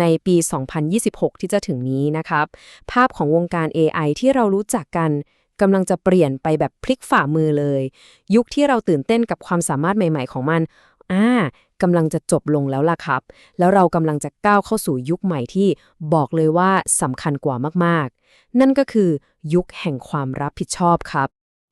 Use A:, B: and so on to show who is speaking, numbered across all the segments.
A: ในปี 2026 ที่จะถึงนี้นะครับ ภาพของวงการ AI ที่เรารู้จักกันกำลังจะเปลี่ยนไปแบบพลิกฝ่ามือเลย ยุคที่เราตื่นเต้นกับความสามารถใหม่ๆของมัน อ่ากำลังจะจบลงแล้วล่ะครับ แล้วเรากำลังจะก้าวเข้าสู่ยุคใหม่ที่บอกเลยว่าสำคัญกว่ามากๆ นั่นก็คือยุคแห่งความรับผิดชอบครับ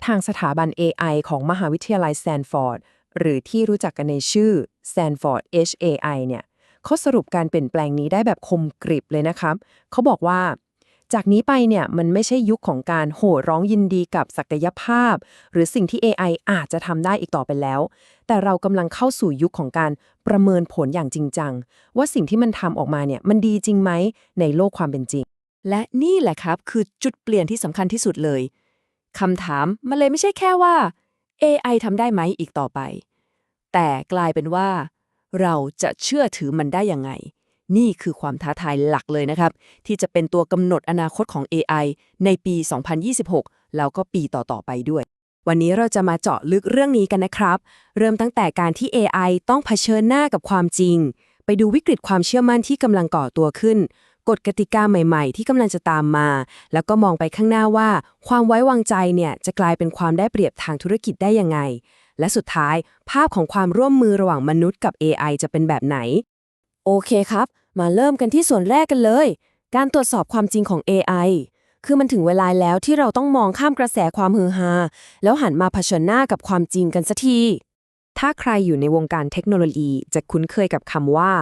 B: ทางสถาบัน AI ของมหาวิทยาลัยแซนฟอร์ดหรือที่รู้จักกันในชื่อ Stanford HAI เนี่ย เขาสรุปการเปลี่ยนแปลงนี้ได้แบบคมกริบเลยนะครับ เขาบอกว่า จากนี้ไปเนี่ยมันไม่ใช่ยุคของการโห่ร้องยินดีกับศักยภาพ หรือสิ่งที่ AI อาจจะทำได้อีกต่อไปแล้ว แต่เรากำลังเข้าสู่ยุคของการประเมินผลอย่างจริงจัง ว่าสิ่งที่มันทำออกมาเนี่ยมันดีจริงไหมในโลกความเป็นจริง
C: และนี่แหละครับคือจุดเปลี่ยนที่สำคัญที่สุดเลยคำถามมันเลยไม่ใช่แค่ว่า AI ทำได้ไหมอีกต่อไป แต่กลายเป็นว่า เราจะเชื่อถือมันได้ยังไง นี่คือความท้าทายหลักเลยนะครับ ที่จะเป็นตัวกำหนดอนาคตของ AI ในปี 2026 แล้วก็ปีต่อ ๆ ไปด้วย วันนี้เราจะมาเจาะลึกเรื่องนี้กันนะครับ เริ่มตั้งแต่การที่ AI ต้องเผชิญหน้ากับความจริง ไปดูวิกฤตความเชื่อมั่นที่กำลังก่อตัวขึ้นกฎกติกาใหม่ๆ ที่กำลังจะตามมา แล้วก็มองไปข้างหน้าว่า ความไว้วางใจเนี่ยจะกลายเป็นความได้เปรียบทางธุรกิจได้ยังไง และสุดท้าย ภาพของความร่วมมือระหว่างมนุษย์กับ AI จะเป็นแบบไหน โอเคครับ มาเริ่มกันที่ส่วนแรกกันเลย การตรวจสอบความจริงของ AI คือมันถึงเวลาแล้วที่เราต้องมองข้ามกระแสความฮือฮาแล้วหันมาเผชิญหน้ากับความจริงกันสักที
A: ถ้าใครอยู่ในวงการเทคโนโลยีจะคุ้นเคยกับคำว่า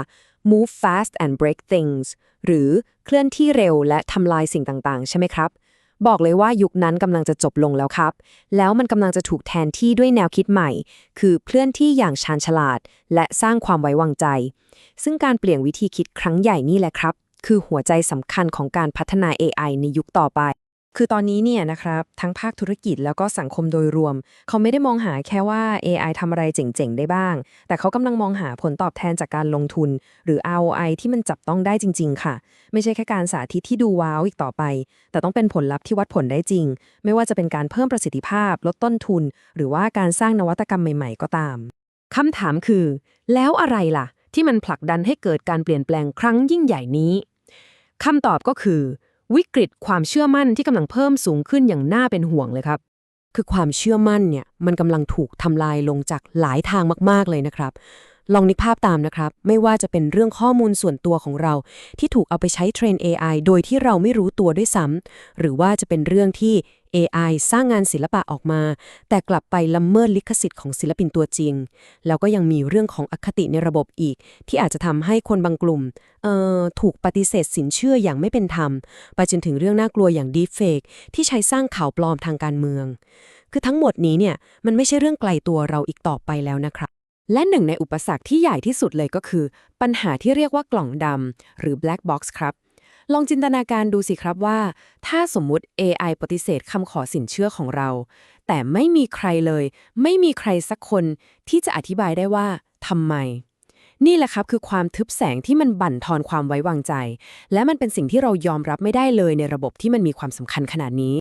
A: move fast and break things หรือเคลื่อนที่เร็วและทำลายสิ่งต่าง ๆ ใช่ไหมครับ บอกเลยว่ายุคนั้นกำลังจะจบลงแล้วครับ แล้วมันกำลังจะถูกแทนที่ด้วยแนวคิดใหม่ คือเคลื่อนที่อย่างชาญฉลาด และสร้างความไว้วางใจ ซึ่งการเปลี่ยนวิธีคิดครั้งใหญ่นี่แหละครับ คือหัวใจสำคัญของการพัฒนา AI ในยุคต่อไป คือตอนนี้เนี่ยนะครับทั้งภาคธุรกิจแล้วก็สังคมโดยรวม เขาไม่ได้มองหาแค่ว่า AI ทำอะไรเจ๋งๆ ได้บ้าง แต่เขากำลังมองหาผลตอบแทนจากการลงทุน หรือ ROI ที่มันจับต้องได้จริง ๆ ค่ะ ไม่ใช่แค่การสาธิตที่ดูว้าวอีกต่อไป แต่ต้องเป็นผลลัพธ์ที่วัดผลได้จริง ไม่ว่าจะเป็นการเพิ่มประสิทธิภาพ ลดต้นทุน หรือว่าการสร้างนวัตกรรมใหม่ๆ ก็ตามคำถามคือ แล้วอะไรล่ะ ที่มันผลักดันให้เกิดการเปลี่ยนแปลงครั้งยิ่งใหญ่นี้คำตอบก็คือ วิกฤตความเชื่อมั่นที่กำลังเพิ่มสูงขึ้นอย่างน่าเป็นห่วงเลยครับ คือความเชื่อมั่นเนี่ยมันกำลังถูกทำลายลงจากหลายทางมากๆเลยนะครับ ลองนึกภาพตามนะครับ ไม่ว่าจะเป็นเรื่องข้อมูลส่วนตัวของเรา ที่ถูกเอาไปใช้เทรน AI โดยที่เราไม่รู้ตัวด้วยซ้ำหรือว่าจะเป็นเรื่องที่ AI สร้างงานศิลปะออกมา แต่กลับไปละเมิดลิขสิทธิ์ของศิลปินตัวจริง แล้วก็ยังมีเรื่องของอคติในระบบอีก ที่อาจจะทำให้คนบางกลุ่มเอ่อถูกปฏิเสธสินเชื่ออย่างไม่เป็นธรรม ไปจนถึงเรื่องน่ากลัวอย่าง Deepfake ที่ใช้สร้างข่าวปลอมทางการเมือง คือทั้งหมดนี้เนี่ยมันไม่ใช่เรื่องไกลตัวเราอีกต่อไปแล้วนะครับและหนึ่งในอุปสรรคที่ใหญ่ที่สุดเลยก็คือ ปัญหาที่เรียกว่ากล่องดำหรือ black box ครับ ลองจินตนาการดูสิครับว่า ถ้าสมมุติ AI ปฏิเสธคำขอสินเชื่อของเรา แต่ไม่มีใครเลย ไม่มีใครสักคนที่จะอธิบายได้ว่าทำไม นี่แหละครับคือความทึบแสงที่มันบั่นทอนความไว้วางใจ และมันเป็นสิ่งที่เรายอมรับไม่ได้เลยในระบบที่มันมีความสำคัญขนาดนี้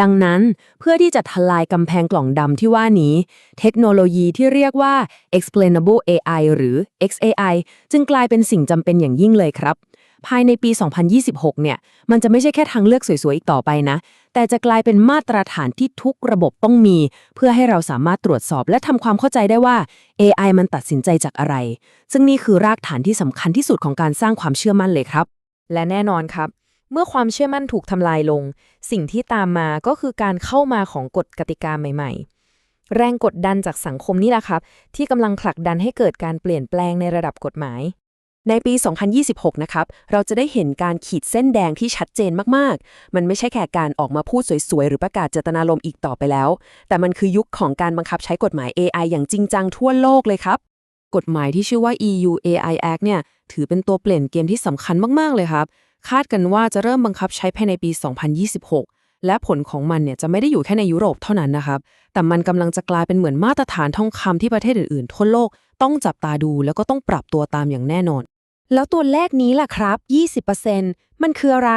A: ดังนั้นเพื่อที่จะทลายกำแพงกล่องดำที่ว่านี้ เทคโนโลยีที่เรียกว่า explainable AI หรือ XAI จึงกลายเป็นสิ่งจำเป็นอย่างยิ่งเลยครับ ภายในปี 2026 เนี่ย มันจะไม่ใช่แค่ทางเลือกสวยๆ อีกต่อไปนะ แต่จะกลายเป็นมาตรฐานที่ทุกระบบต้องมี เพื่อให้เราสามารถตรวจสอบและทำความเข้าใจได้ว่า AI มันตัดสินใจจากอะไร ซึ่งนี่คือรากฐานที่สำคัญที่สุดของการสร้างความเชื่อมั่นเลยครับ และแน่นอนครับ เมื่อความเชื่อมั่นถูกทำลายลง สิ่งที่ตามมาก็คือการเข้ามาของกฎกติกาใหม่ ๆแรงกดดันจากสังคมนี่แหละครับ ที่กำลังผลักดันให้เกิดการเปลี่ยนแปลงในระดับกฎหมาย ในปี 2026 นะครับ เราจะได้เห็นการขีดเส้นแดงที่ชัดเจนมาก ๆ มันไม่ใช่แค่การออกมาพูดสวย ๆ หรือประกาศเจตนารมณ์อีกต่อไปแล้ว แต่มันคือยุคของการบังคับใช้กฎหมาย AI อย่างจริงจังทั่วโลกเลยครับ กฎหมายที่ชื่อว่า EU AI Act เนี่ย ถือเป็นตัวเปลี่ยนเกมที่สำคัญมาก ๆ เลยครับ คาดกันว่าจะเริ่มบังคับใช้ภายในปี 2026 และผลของมันเนี่ยจะไม่ได้อยู่แค่ในยุโรปเท่านั้นนะครับ แต่มันกำลังจะกลายเป็นเหมือนมาตรฐานทองคำที่ประเทศอื่นๆ ทั่วโลกต้องจับตาดูแล้วก็ต้องปรับตัวตามอย่างแน่นอน แล้วตัวเลขนี้ล่ะครับ 20%มันคืออะไร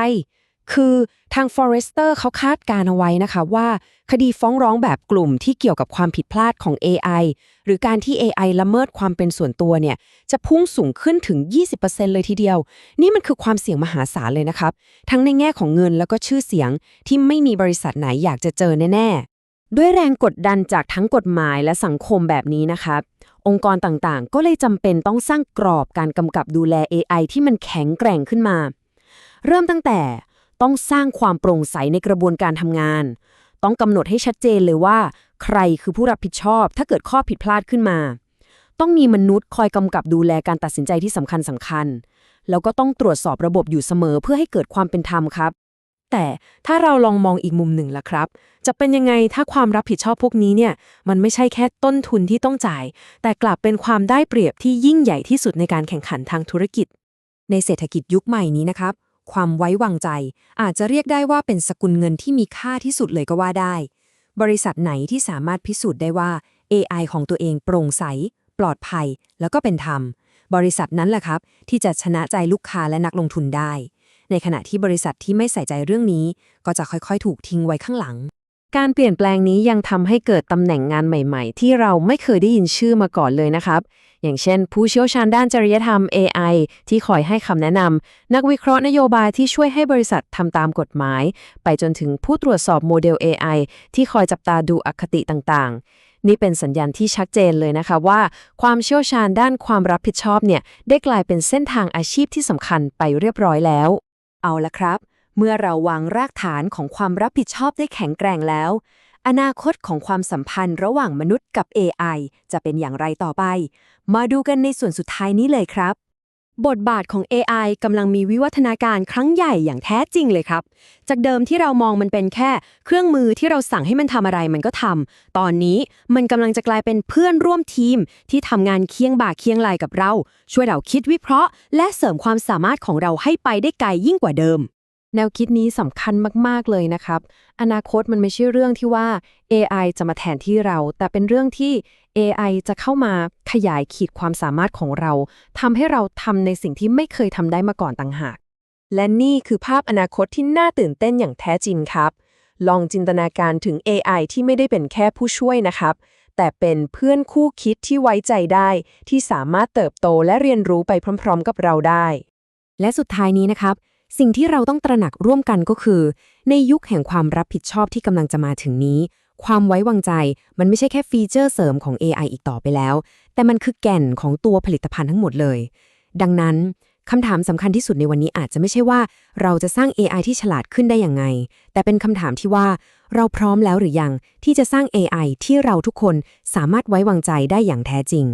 A: คือทาง Forrester เขาคาดการเอาไว้นะคะว่า คดีฟ้องร้องแบบกลุ่มที่เกี่ยวกับความผิดพลาดของ AI หรือการที่ AI ละเมิดความเป็นส่วนตัวเนี่ย จะพุ่งสูงขึ้นถึง 20%เลยทีเดียว นี่มันคือความเสี่ยงมหาศาลเลยนะครับ ทั้งในแง่ของเงินแล้วก็ชื่อเสียงที่ไม่มีบริษัทไหนอยากจะเจอแน่ ๆ ด้วยแรงกดดันจากทั้งกฎหมายและสังคมแบบนี้นะครับองค์กรต่างๆ ก็เลยจำเป็นต้องสร้างกรอบการกำกับดูแล AI ที่มันแข็งแกร่งขึ้นมา เริ่มตั้งแต่ ต้องสร้างความโปร่งใสในกระบวนการทำงาน ต้องกำหนดให้ชัดเจนเลยว่า ใครคือผู้รับผิดชอบ ถ้าเกิดข้อผิดพลาดขึ้นมา ต้องมีมนุษย์คอยกำกับดูแลการตัดสินใจที่สำคัญสำคัญ แล้วก็ต้องตรวจสอบระบบอยู่เสมอเพื่อให้เกิดความเป็นธรรมครับ
B: แต่ถ้าเราลองมองอีกมุมหนึ่งล่ะครับ จะเป็นยังไงถ้าความรับผิดชอบพวกนี้เนี่ยมันไม่ใช่แค่ต้นทุนที่ต้องจ่าย แต่กลับเป็นความได้เปรียบที่ยิ่งใหญ่ที่สุดในการแข่งขันทางธุรกิจ
A: ในเศรษฐกิจยุคใหม่นี้นะครับ ความไว้วางใจ อาจจะเรียกได้ว่าเป็นสกุลเงินที่มีค่าที่สุดเลยก็ว่าได้ บริษัทไหนที่สามารถพิสูจน์ได้ว่า AI ของตัวเองโปร่งใส ปลอดภัย แล้วก็เป็นธรรม บริษัทนั้นแหละครับ ที่จะชนะใจลูกค้าและนักลงทุนได้ ในขณะที่บริษัทที่ไม่ใส่ใจเรื่องนี้ ก็จะค่อยๆ ถูกทิ้งไว้ข้างหลัง
B: การเปลี่ยนแปลงนี้ยังทำให้เกิดตำแหน่งงานใหม่ ๆ ที่เราไม่เคยได้ยินชื่อมาก่อนเลยนะครับ อย่างเช่น ผู้เชี่ยวชาญด้านจริยธรรม AI ที่คอยให้คำแนะนำนักวิเคราะห์นโยบายที่ช่วยให้บริษัททำตามกฎหมาย ไปจนถึงผู้ตรวจสอบโมเดล AI ที่คอยจับตาดูอคติต่างๆ นี่เป็นสัญญาณที่ชัดเจนเลยนะคะว่า ความเชี่ยวชาญด้านความรับผิดชอบเนี่ยได้กลายเป็นเส้นทางอาชีพที่สำคัญไปเรียบร้อยแล้ว
A: เอาละครับ เมื่อเราวางรากฐานของความรับผิดชอบได้แข็งแกร่งแล้ว อนาคตของความสัมพันธ์ระหว่างมนุษย์กับ AI จะเป็นอย่างไรต่อไป มาดูกันในส่วนสุดท้ายนี้เลยครับ บทบาทของ AI กำลังมีวิวัฒนาการครั้งใหญ่อย่างแท้จริงเลยครับ จากเดิมที่เรามองมันเป็นแค่ เครื่องมือที่เราสั่งให้มันทำอะไรมันก็ทำ ตอนนี้มันกำลังจะกลายเป็นเพื่อนร่วมทีม ที่ทำงานเคียงบ่าเคียงไหลกับเรา ช่วยเราคิดวิเคราะห์ และเสริมความสามารถของเราให้ไปได้ไกลยิ่งกว่าเดิม
B: แนวคิดนี้สำคัญมาก ๆ เลยนะครับ อนาคตมันไม่ใช่เรื่องที่ว่า AI จะมาแทนที่เรา แต่เป็นเรื่องที่ AI จะเข้ามาขยายขีดความสามารถของเราทำให้เราทำในสิ่งที่ไม่เคยทำได้มาก่อนต่างหาก และนี่คือภาพอนาคตที่น่าตื่นเต้นอย่างแท้จริงครับ ลองจินตนาการถึง AI ที่ไม่ได้เป็นแค่ผู้ช่วยนะครับ แต่เป็นเพื่อนคู่คิดที่ไว้ใจได้ ที่สามารถเติบโตและเรียนรู้ไปพร้อม ๆ กับเราได้
A: และสุดท้ายนี้นะครับ สิ่งที่เราต้องตระหนักร่วมกันก็คือ ในยุคแห่งความรับผิดชอบที่กำลังจะมาถึงนี้ ความไว้วางใจมันไม่ใช่แค่ฟีเจอร์เสริมของ AI อีกต่อไปแล้ว แต่มันคือแก่นของตัวผลิตภัณฑ์ทั้งหมดเลย ดังนั้นคำถามสำคัญที่สุดในวันนี้อาจจะไม่ใช่ว่าเราจะสร้าง AI ที่ฉลาดขึ้นได้อย่างไง แต่เป็นคำถามที่ว่า เราพร้อมแล้วหรือยังที่จะสร้าง AI ที่เราทุกคนสามารถไว้วางใจได้อย่างแท้จริง